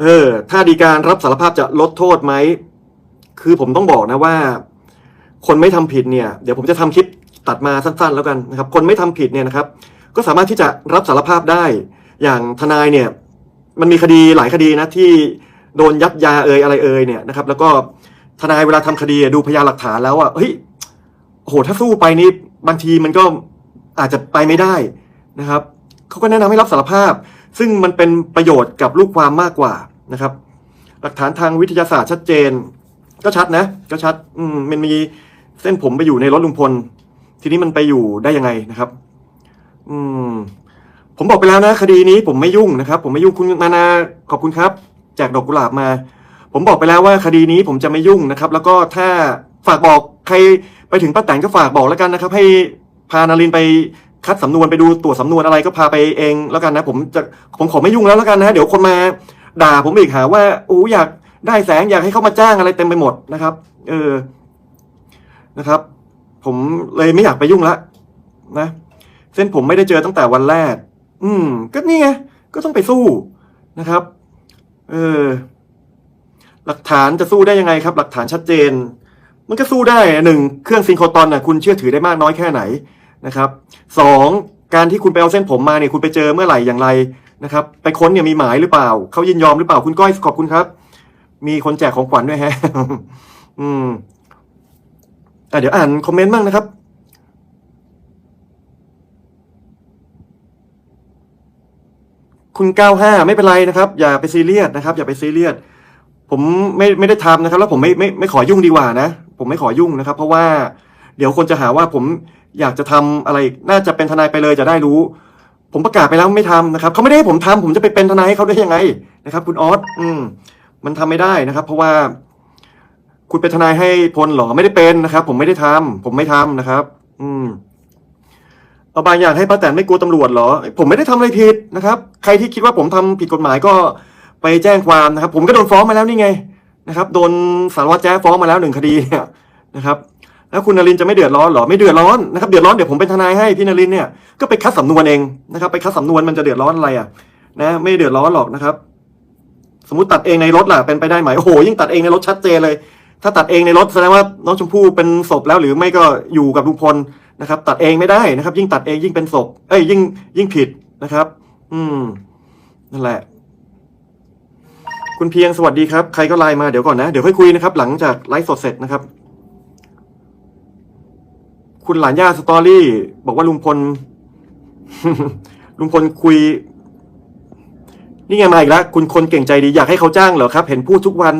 เออ ถ้าดีการรับสารภาพจะลดโทษไหม คือผมต้องบอกนะว่า คนไม่ทำผิดเนี่ย เดี๋ยวผมจะทำคลิปตัดมาสั้นๆ แล้วกันนะครับ คนไม่ทำผิดเนี่ยนะครับ ก็สามารถที่จะรับสารภาพได้ อย่างทนายเนี่ย มันมีคดีหลายคดีนะที่โดนยัดยาเอ่ยอะไรเอ่ยเนี่ยนะครับ แล้วก็ทนายเวลาทำคดีดูพยานหลักฐานแล้วอะเฮ้ยโอ้โหถ้าสู้ไปนี่บางทีมันก็อาจจะไปไม่ได้นะครับเขาก็แนะนำให้รับสารภาพ ซึ่งมันเป็นประโยชน์กับลูกความมากกว่า นะครับ หลักฐานทางวิทยาศาสตร์ชัดเจน ก็ชัดนะ ก็ชัดอืมมันมีเส้นผมไปอยู่ในรถลุงพล ทีนี้มันไปอยู่ได้ยังไงนะครับ อืม ผมบอกไปแล้วนะ คดีนี้ผมไม่ยุ่งนะครับ ผมไม่ยุ่งคุณนานาขอบคุณครับแจกดอกกุหลาบมา ผมบอกไปแล้วว่าคดีนี้ผมจะไม่ยุ่งนะครับ แล้วก็ถ้าฝากบอกใครไปถึงป้าแตนก็ฝากบอกแล้วกันนะครับ ให้พานารินไปคัดสำนวนไปดูตรวจสำนวนอะไรก็พาไปเองแล้วกันนะ ผมจะผมขอไม่ยุ่งแล้วแล้วกันนะเดี๋ยวคนมา ด่าผมอีกหาว่าโอ้อยากได้แสงอยากให้เขามาจ้างอะไรเต็มไปหมดนะครับ เออนะครับ ผมเลยไม่อยากไปยุ่งละนะเส้นผมไม่ได้เจอตั้งแต่วันแรก อืม ก็นี่ไงก็ต้องไปสู้นะครับ เออ หลักฐานจะสู้ได้ยังไงครับ หลักฐานชัดเจน มันก็สู้ได้หนึ่งเครื่องซิงโครตอนน่ะคุณเชื่อถือได้มากน้อยแค่ไหนนะครับสองการที่คุณไปเอาเส้นผมมาเนี่ยคุณไปเจอเมื่อไหร่อย่างไร นะครับ ไปค้นเนี่ยมีหมายหรือเปล่า เขายินยอมหรือเปล่าคุณก้อยขอบคุณครับ มีคนแจกของขวัญด้วยแฮะ อืมอะเดี๋ยวอ่านคอมเมนต์บ้างนะครับคุณก้าห้าไม่เป็นไรนะครับ อย่าไปซีเรียสนะครับ อย่าไปซีเรียสผมไม่ไม่ได้ทำนะครับ แล้วผมไม่ไม่ไม่ขอยุ่งดีกว่านะ ผมไม่ขอยุ่งนะครับ เพราะว่าเดี๋ยวคนจะหาว่าผมอยากจะทำอะไร น่าจะเป็นทนายไปเลยจะได้รู้ ผมประกาศไปแล้วไม่ทำนะครับเขาไม่ได้ให้ผมทำผมจะไปเป็นทนายให้เขาได้ยังไงนะครับ คุณออสอืม มันทำไม่ได้นะครับ เพราะว่าคุณเป็นทนายให้พลหรอไม่ได้เป็นนะครับ ผมไม่ได้ทำผมไม่ทำนะครับ อืมเอาบางอย่างให้ป้าแตนไม่กลัวตำรวจหรอ ผมไม่ได้ทำอะไรผิดนะครับ ใครที่คิดว่าผมทำผิดกฎหมายก็ไปแจ้งความนะครับ ผมก็โดนฟ้องมาแล้วนี่ไงนะครับ โดนสารวัตรแจ้ฟ้องมาแล้วหนึ่งคดีเนี่ยนะครับ แล้วคุณนรินจะไม่เดือดร้อนหรอไม่เดือดร้อนนะครับเดือดร้อนเดี๋ยวผมเป็นทนายให้พี่นรินเนี่ยก็ไปคัดสำนวนเองนะครับไปคัดสำนวนมันจะเดือดร้อนอะไรอะนะไม่เดือดร้อนหรอกนะครับ สมมติตัดเองในรถล่ะเป็นไปได้ไหมโอ้โหยิ่งตัดเองในรถชัดเจนเลย ถ้าตัดเองในรถแสดงว่าน้องชมพู่เป็นศพแล้วหรือไม่ก็อยู่กับลุงพลนะครับ ตัดเองไม่ได้นะครับ ยิ่งตัดเองยิ่งเป็นศพเอ้ยยิ่งยิ่งผิดนะครับ อืมนั่นแหละ คุณเพียงสวัสดีครับ ใครก็ไลน์มาเดี๋ยวก่อนนะ เดี๋ยวค่อยคุยนะครับ หลังจากไลฟ์สดเสร็จนะครับ คุณหลานย่าสตอรี่ บอกว่าลุงพล ลุงพลคุย นี่ไงมาอีกแล้วคุณคนเก่งใจดีอยากให้เขาจ้างเหรอครับ เห็นพูดทุกวัน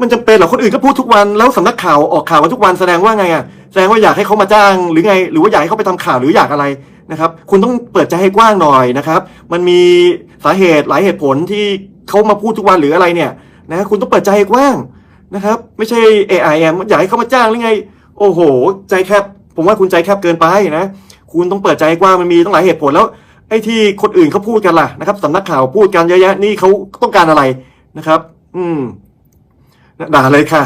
มันจำเป็นเหรอคนอื่นก็พูดทุกวัน แล้วสำนักข่าวออกข่าวกันทุกวันแสดงว่าไงอะแสดงว่าอยากให้เขามาจ้าง หรือไง หรือว่าอยากให้เขาไปทำข่าวหรืออยากอะไรนะครับ คุณต้องเปิดใจให้กว้างหน่อยนะครับ มันมีสาเหตุหลายเหตุผลที่เขามาพูดทุกวันหรืออะไรเนี่ยนะคุณต้องเปิดใจให้กว้างนะครับ ไม่ใช่ AIM อยากให้เขามาจ้างหรือไง โอ้โห ใจแคบ ผมว่าคุณใจแคบเกินไปนะ คุณต้องเปิดใจกว้างมันมีตั้งหลายเหตุผลแล้วไอ้ที่คนอื่นเขาพูดกันล่ะนะครับสำนักข่าวพูดกันเยอะแยะนี่เขาต้องการอะไรนะครับ อืมด่าเลยค่ะ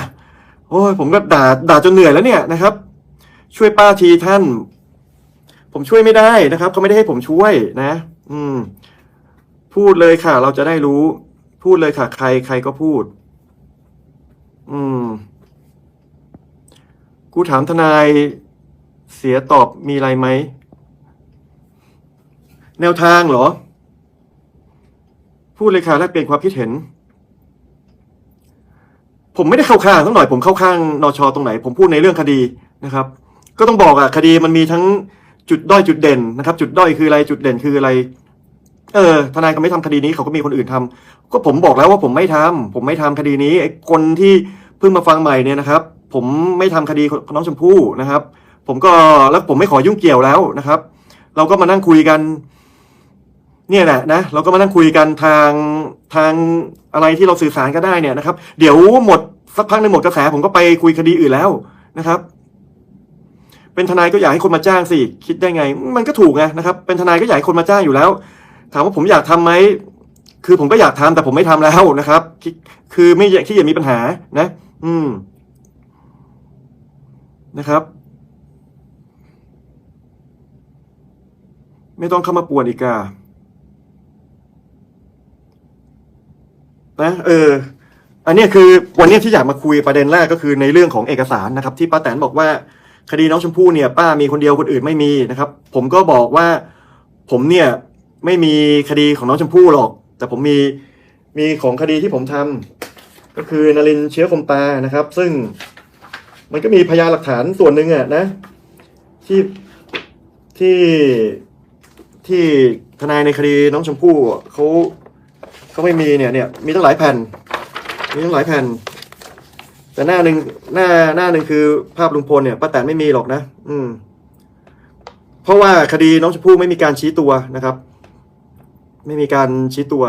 โอ้ยผมก็ด่าด่าจนเหนื่อยแล้วเนี่ยนะครับ ช่วยป้าทีท่าน ผมช่วยไม่ได้นะครับเขาไม่ได้ให้ผมช่วยนะ อืม พูดเลยค่ะ เราจะได้รู้ พูดเลยค่ะ ใครใครก็พูด อืม กูถามทนาย เสียตอบมีอะไรไหม แนวทางเหรอ พูดเลยค่ะแลกเปลี่ยนความคิดเห็น ผมไม่ได้เข้าข้างสักหน่อย ผมเข้าข้างนชตรงไหน ผมพูดในเรื่องคดีนะครับ ก็ต้องบอกอะคดีมันมีทั้งจุดด้อยจุดเด่นนะครับ จุดด้อยคืออะไรจุดเด่นคืออะไร เออ ทนายเขาไม่ทำคดีนี้เขาก็มีคนอื่นทำก็ผมบอกแล้วว่าผมไม่ทำผมไม่ทำคดีนี้ไอ้คนที่เพิ่งมาฟังใหม่เนี่ยนะครับ ผมไม่ทำคดีน้องชมพู่นะครับ ผมก็แล้วผมไม่ขอยุ่งเกี่ยวแล้วนะครับ เราก็มานั่งคุยกัน เนี่ยแหละนะเราก็มานั่งคุยกันทางทางอะไรที่เราสื่อสารก็ได้เนี่ยนะครับ เดี๋ยวหมดสักพักหนึ่งหมดกระแสผมก็ไปคุยคดีอื่นแล้วนะครับ เป็นทนายก็อยากให้คนมาจ้างสิคิดได้ไง มันก็ถูกไงนะครับ เป็นทนายก็อยากให้คนมาจ้างอยู่แล้ว ถามว่าผมอยากทำไหมคือผมก็อยากทำแต่ผมไม่ทำแล้วนะครับ คือไม่อยากที่จะมีปัญหานะ อืมนะครับ ไม่ต้องเข้ามาป่วนอีกอะนะ เออ อันนี้คือวันนี้ที่อยากมาคุยประเด็นแรกก็คือในเรื่องของเอกสารนะครับ ที่ป้าแตนบอกว่าคดีน้องชมพู่เนี่ย ป้ามีคนเดียวคนอื่นไม่มีนะครับ ผมก็บอกว่าผมเนี่ยไม่มีคดีของน้องชมพู่หรอก แต่ผมมีมีของคดีที่ผมทำก็คือนรินเชื้อคมตานะครับ ซึ่งมันก็มีพยานหลักฐานส่วนหนึ่งอะนะ ที่ที่ ที่ทนายในคดีน้องชมพู่เขาเขาไม่มีเนี่ยเนี่ยมีตั้งหลายแผ่น มีตั้งหลายแผ่น แต่หน้าหนึ่งหน้าหน้าหนึ่งคือภาพลุงพลเนี่ยป้าแตนไม่มีหรอกนะ อืม เพราะว่าคดีน้องชมพู่ไม่มีการชี้ตัวนะครับ ไม่มีการชี้ตัว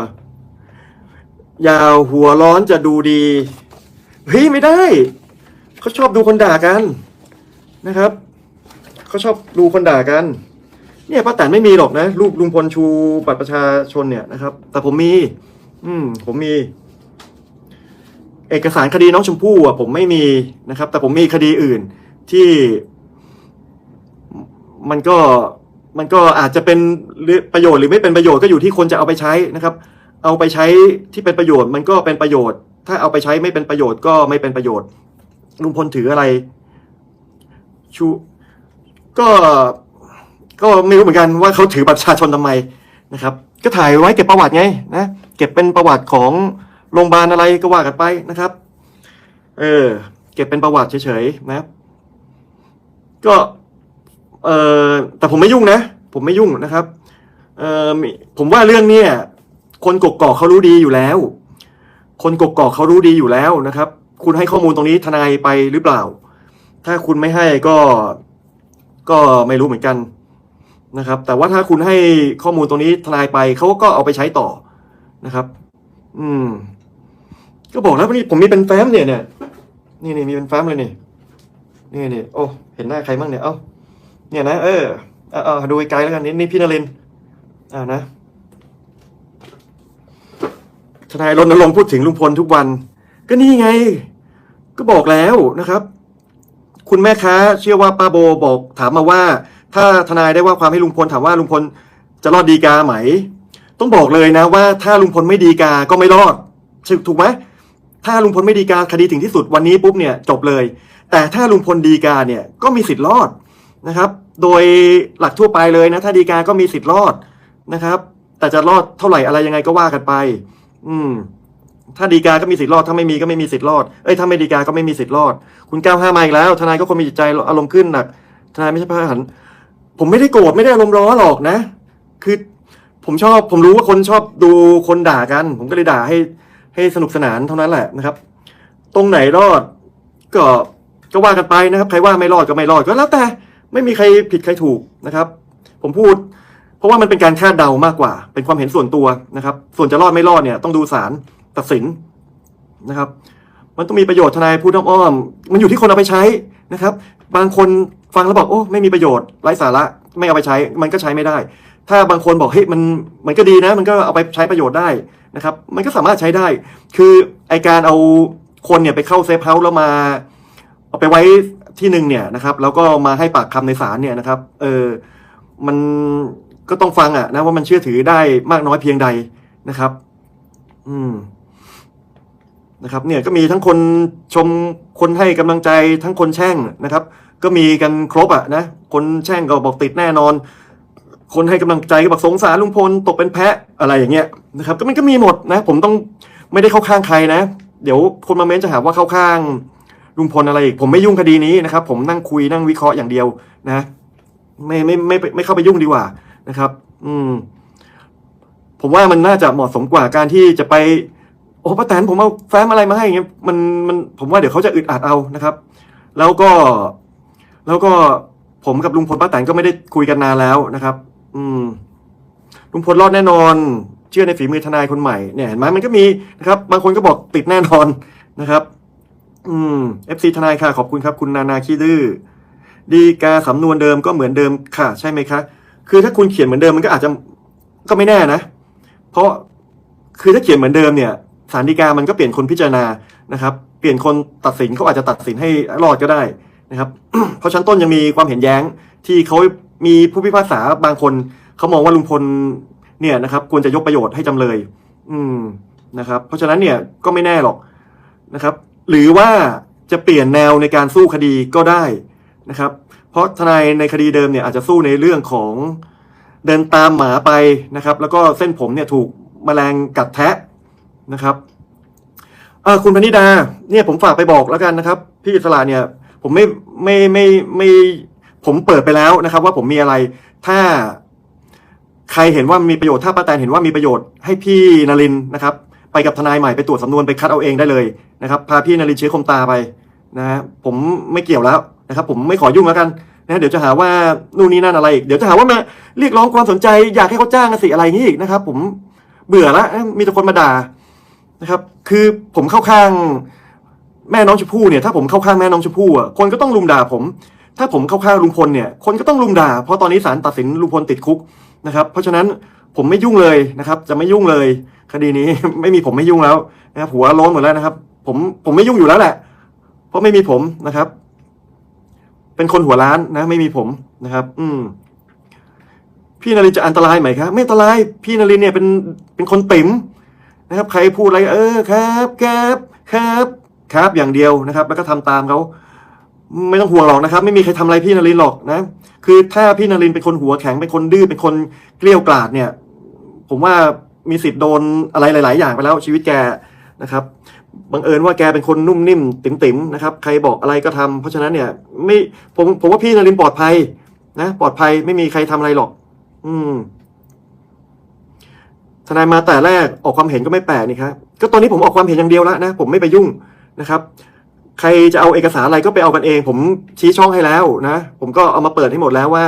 ยาวหัวร้อนจะดูดีเฮ้ยไม่ได้เขาชอบดูคนด่ากันนะครับเขาชอบดูคนด่ากัน เนี่ยป้าแตนไม่มีหรอกนะรูปลุงพลชูบัตรประชาชนเนี่ยนะครับ แต่ผมมี อืม ผมมี เอกสารคดีน้องชมพู่อะผมไม่มีนะครับ แต่ผมมีคดีอื่นที่ มันก็มันก็อาจจะเป็นประโยชน์หรือไม่เป็นประโยชน์ก็อยู่ที่คนจะเอาไปใช้นะครับ เอาไปใช้ที่เป็นประโยชน์ มันก็เป็นประโยชน์ ถ้าเอาไปใช้ไม่เป็นประโยชน์ก็ไม่เป็นประโยชน์ลุงพลถืออะไรชูก็ ก็ไม่รู้เหมือนกันว่าเขาถือบัตรประชาชนทำไมนะครับ ก็ถ่ายไว้เก็บประวัติไงนะเก็บเป็นประวัติของโรงพยาบาลอะไรก็ว่ากันไปนะครับ เออ เก็บเป็นประวัติเฉยๆนะครับก็เออแต่ผมไม่ยุ่งนะ ผมไม่ยุ่งนะครับเออผมว่าเรื่องเนี้ยคนกกอกเขารู้ดีอยู่แล้ว คนกกอกเขารู้ดีอยู่แล้วนะครับ คุณให้ข้อมูลตรงนี้ทนายไปหรือเปล่า ถ้าคุณไม่ให้ก็ ก็ไม่รู้เหมือนกัน นะครับ แต่ว่าถ้าคุณให้ข้อมูลตรงนี้ทนายไปเขาก็เอาไปใช้ต่อนะครับ อืม ก็บอกแล้วว่านี่ผมมีเป็นแฟ้มเนี่ยเนี่ยนี่นี่มีเป็นแฟ้มเลยนี่นี่นี่โอ้เห็นหน้าใครบ้างเนี่ยเอ้าเนี่ยนะเออเอาเอดูไกลแล้วกันนี่นี่พี่นรินอ่านะทนายรณรงค์พูดถึงลุงพลทุกวัน ก็นี่ไง ก็บอกแล้วนะครับ คุณแม่ค้าเชื่อว่าป้าโบบอกถามมาว่า ถ้าทนายได้ว่าความให้ลุงพลถามว่าลุงพลจะรอดดีกาไหม ต้องบอกเลยนะว่าถ้าลุงพลไม่ดีกาก็ไม่รอดถูกไหมถ้าลุงพลไม่ดีกาคดีถึงที่สุดวันนี้ปุ๊บเนี่ยจบเลย แต่ถ้าลุงพลดีกาเนี่ยก็มีสิทธิ์รอดนะครับ โดยหลักทั่วไปเลยนะถ้าดีกาก็มีสิทธิ์รอดนะครับ แต่จะรอดเท่าไหร่อะไรยังไงก็ว่ากันไป อืม ถ้าดีกาก็มีสิทธิ์รอดถ้าไม่มีก็ไม่มีสิทธิ์รอดเอ้ยถ้าไม่ดีกาก็ไม่มีสิทธิ์รอด คุณก้าวห้ามาอีกแล้ว ทนายก็คนมีจิตใจอารมณ์ขึ้นหนักทนายไม่ใช่พระหัน ผมไม่ได้โกรธไม่ได้อารมณ์ร้อนหรอกนะ คือผมชอบผมรู้ว่าคนชอบดูคนด่ากัน ผมก็เลยด่าให้ให้สนุกสนานเท่านั้นแหละนะครับ ตรงไหนรอดก็ก็ว่ากันไปนะครับ ใครว่าไม่รอดก็ไม่รอดก็แล้วแต่ไม่มีใครผิดใครถูกนะครับ ผมพูด เพราะว่ามันเป็นการคาดเดามากกว่า เป็นความเห็นส่วนตัวนะครับ ส่วนจะรอดไม่รอดเนี่ย ต้องดูศาลตัดสินนะครับ มันต้องมีประโยชน์ทนายพูดอ้อมๆมันอยู่ที่คนเอาไปใช้นะครับ บางคน ฟังแล้วบอกโอ้ไม่มีประโยชน์ไร้สาระไม่เอาไปใช้มันก็ใช้ไม่ได้ ถ้าบางคนบอกเฮ้ยมันมันก็ดีนะ มันก็เอาไปใช้ประโยชน์ได้นะครับ มันก็สามารถใช้ได้ คือไอการเอาคนเนี่ยไปเข้าเซฟเฮาส์แล้วมาเอาไปไว้ที่หนึ่งเนี่ยนะครับแล้วก็มาให้ปากคำในศาลเนี่ยนะครับเออมันก็ต้องฟังอะนะว่ามันเชื่อถือได้มากน้อยเพียงใดนะครับ อืมนะครับ เนี่ยก็มีทั้งคนชมคนให้กำลังใจทั้งคนแช่งนะครับ ก็มีกันครบอะนะ คนแช่งก็บอกติดแน่นอน คนให้กำลังใจก็บอกสงสารลุงพลตกเป็นแพะอะไรอย่างเงี้ยนะครับก็มันก็มีหมดนะ ผมต้องไม่ได้เข้าข้างใครนะ เดี๋ยวคนมาเม้นจะหาว่าเข้าข้างลุงพลอะไรอีกผมไม่ยุ่งคดีนี้นะครับ ผมนั่งคุยนั่งวิเคราะห์อย่างเดียวนะไม่ไม่ไม่ไม่ไม่เข้าไปยุ่งดีกว่านะครับ อืม ผมว่ามันน่าจะเหมาะสมกว่าการที่จะไปโอ้ป้าแตนผมเอาแฟ้มอะไรมาให้เงี้ยมันมันผมว่าเดี๋ยวเขาจะอึดอัดเอานะครับ แล้วก็ แล้วก็ผมกับลุงพลป้าแตนก็ไม่ได้คุยกันนานแล้วนะครับ อืม ลุงพลรอดแน่นอน เชื่อในฝีมือทนายคนใหม่เนี่ยเห็นไหมมันก็มีนะครับ บางคนก็บอกติดแน่นอนนะครับ อืม FC ทนายค่ะขอบคุณครับ คุณนานาขี้ดื้อดีกาสำนวนเดิมก็เหมือนเดิมค่ะ ใช่ไหมคะคือถ้าคุณเขียนเหมือนเดิมมันก็อาจจะก็ไม่แน่นะ เพราะคือถ้าเขียนเหมือนเดิมเนี่ยสารดีกามันก็เปลี่ยนคนพิจารณานะครับ เปลี่ยนคนตัดสินเขาอาจจะตัดสินให้รอดก็ได้ นะครับ เพราะชั้นต้นยังมีความเห็นแย้ง ที่เขามีผู้พิพากษาบางคนเขามองว่าลุงพลเนี่ยนะครับ ควรจะยกประโยชน์ให้จำเลย อืมนะครับ เพราะฉะนั้นเนี่ยก็ไม่แน่หรอกนะครับ หรือว่าจะเปลี่ยนแนวในการสู้คดีก็ได้นะครับ เพราะทนายในคดีเดิมเนี่ยอาจจะสู้ในเรื่องของเดินตามหมาไปนะครับ แล้วก็เส้นผมเนี่ยถูกแมลงกัดแทะนะครับคุณพนิดาเนี่ยผมฝากไปบอกแล้วกันนะครับ พี่อิสระเนี่ย ผมไม่ไม่ไม่ไม่ผมเปิดไปแล้วนะครับ ว่าผมมีอะไร ถ้าใครเห็นว่ามีประโยชน์ถ้าป้าแตนเห็นว่ามีประโยชน์ให้พี่นรินนะครับ ไปกับทนายใหม่ไปตรวจสำนวนไปคัดเอาเองได้เลยนะครับ พาพี่นรินเชื้อคมตาไปนะฮะผมไม่เกี่ยวแล้วนะครับ ผมไม่ขอยุ่งแล้วกันนะเดี๋ยวจะหาว่านู่นนี่นั่นอะไรอีกเดี๋ยวจะหาว่ามาเรียกร้องความสนใจอยากให้เขาจ้างสิอะไรนี้อีกนะครับ ผมเบื่อแล้วมีแต่คนมาด่านะครับ คือผมเข้าข้าง แม่น้องชมพู่เนี่ยถ้าผมเข้าข้างแม่น้องชมพู่อะคนก็ต้องลุมด่าผม ถ้าผมเข้าข้างลุงพลเนี่ย คนก็ต้องลุมด่า เพราะตอนนี้ศาลตัดสินลุงพลติดคุกนะครับ เพราะฉะนั้นผมไม่ยุ่งเลยนะครับ จะไม่ยุ่งเลย คดีนี้ ไม่มีผมไม่ยุ่งแล้วนะครับหัวโล้นหมดแล้วนะครับ ผมผมไม่ยุ่งอยู่แล้วแหละ เพราะไม่มีผมนะครับ เป็นคนหัวล้านนะ ไม่มีผมนะครับ อืมพี่นรินจะอันตรายไหมครับไม่อันตรายพี่นรินเนี่ยเป็นเป็นคนติ๋มนะครับ ใครพูดอะไร เออครับครับครับ ครับอย่างเดียวนะครับ แล้วก็ทำตามเขาไม่ต้องห่วงหรอกนะครับ ไม่มีใครทำอะไรพี่นรินหรอกนะ คือถ้าพี่นรินเป็นคนหัวแข็งเป็นคนดื้อเป็นคนเกลี้ยวกล่อดเนี่ย ผมว่ามีสิทธิ์โดนอะไรหลาย ๆ อย่างไปแล้วชีวิตแกนะครับบังเอิญว่าแกเป็นคนนุ่มนิ่มติ๋มๆนะครับ ใครบอกอะไรก็ทำเพราะฉะนั้นเนี่ย ไม่ผมผมว่าพี่นรินปลอดภัย นะปลอดภัยไม่มีใครทำอะไรหรอก อืมทนายมาแต่แรกออกความเห็นก็ไม่แปลกนี่ครับก็ตอนนี้ผมออกความเห็นอย่างเดียวแล้วนะผมไม่ไปยุ่ง นะครับ ใครจะเอาเอกสารอะไรก็ไปเอากันเอง ผมชี้ช่องให้แล้วนะ ผมก็เอามาเปิดให้หมดแล้วว่า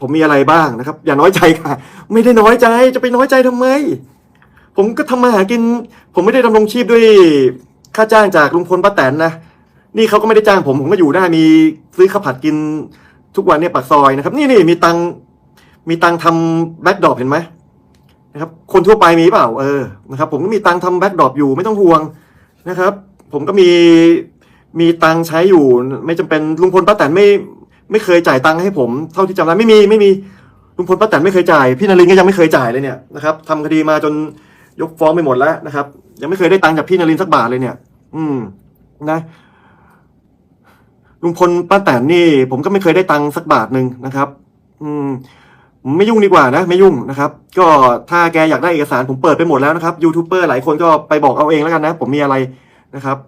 ผมมีอะไรบ้างนะครับ อย่าน้อยใจค่ะ ไม่ได้น้อยใจจะไปน้อยใจทำไม ผมก็ทำมาหากิน ผมไม่ได้ดำรงชีพด้วยค่าจ้างจากลุงพลป้าแตนนะนี่เขาก็ไม่ได้จ้างผมผมก็อยู่ได้มีซื้อข้าวผัดกินทุกวันเนี่ยปากซอยนะครับ นี่นี่มีตังมีตังทำแบ็กดรอปเห็นไหมนะครับ คนทั่วไปมีเปล่าเออนะครับ ผมก็มีตังทำแบ็กดรอปอยู่ไม่ต้องห่วงนะครับ ผมก็มีมีตังใช้อยู่ ไม่จำเป็นลุงพลป้าแตนไม่ไม่เคยจ่ายตังให้ผมเท่าที่จำได้ไม่มีไม่มีลุงพลป้าแตนไม่เคยจ่ายพี่นรินก็ยังไม่เคยจ่ายเลยเนี่ยนะครับทำคดีมาจนยกฟ้องไปหมดแล้วนะครับ ยังไม่เคยได้ตังจากพี่นรินสักบาทเลยเนี่ย อืม นะลุงพลป้าแตนนี่ ผมก็ไม่เคยได้ตังสักบาทหนึ่งนะครับ อืมไม่ยุ่งดีกว่านะ ไม่ยุ่งนะครับ ก็ถ้าแกอยากได้เอกสารผมเปิดไปหมดแล้วนะครับยูทูบเบอร์หลายคนก็ไปบอกเอาเองแล้วกันนะ ผมมีอะไร นะครับ